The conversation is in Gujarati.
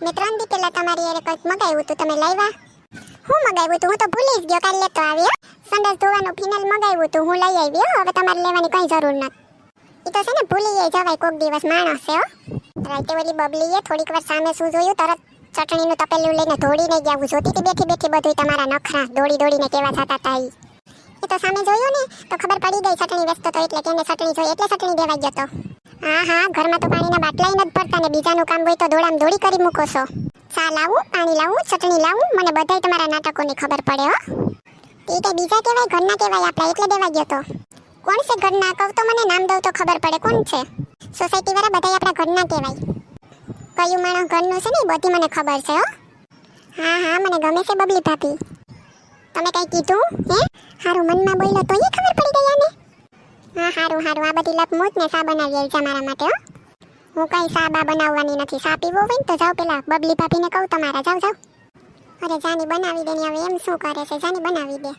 મેં ત્રણ દી પહેલા તમારી યારે કંઈક મગાવ્યું હતું, તમે લાવ્યા? હું મગાવ્યું હતું? હું તો ભૂલી જ ગયો, કાલે લેતો આવ્યો. સંડાસ ધોવાનું ફિનાઇલ મગાવ્યું હતું, હું લઈ આવી હવે તમારે લેવાની કઈ જરૂર નથી. એ તો છે ને ભૂલી જવાય કોઈક દિવસ માણસ છે રાતે ઓલી બબલીએ થોડીક વાર સામે શું જોયું? તરત ચટણીનું તપેલું લઈને દોડીને ગયા, હું જોતી હતી બેઠી બેઠી બધું તમારા નખરા દોડી દોડીને કેવા થતા હતા એ તો સામે જોયું ને, તો ખબર પડી ગઈ, ચટણી વેચતો તો એટલે કેને ચટણી જોઈ, એટલે ચટણી દેવાઈ ગયો તો. હા હા, ઘરમાં તો પાણીના બાટલાય નથી ભરતા ને બીજાનું કામ હોય તો દોડામ દોડી કરી મૂકો છો. ચા લાવું, પાણી લાવું, ચટણી લાવું, મને બધાય તમારા નાટકોની ખબર પડે, હો. એ તે બીજા કહેવાય, ઘરના કહેવાય, આપણા એટલે દેવા ગયો તો. કોણ છે ઘરના? કહું તો મને, નામ દઉં તો ખબર પડે, કોણ છે? સોસાયટી વાળા બધાય આપણા ઘરના કહેવાય. કયું માણસ ઘરનું છે ને બધી મને ખબર છે, હો. હા હા, મને ગમે છે બબલી ભાભી. તમે કઈ કીધું, હે? હારું મનમાં બોલ્યો તો એ ખબર પડી ગઈ હા, હારું હારું. આ બધી લપ મોત ને સા બનાવી આવી મારા માટે, હો. કઈ સા બા બનાવવાની નથી. સા પીવો હોય ને તો જાઓ પેલા. બબલી ભાભીને કહું તમારા. જાઓ જાઓ. અરે જાની બનાવી દે ને હવે એમ શું કરે છે? જાની બનાવી દે.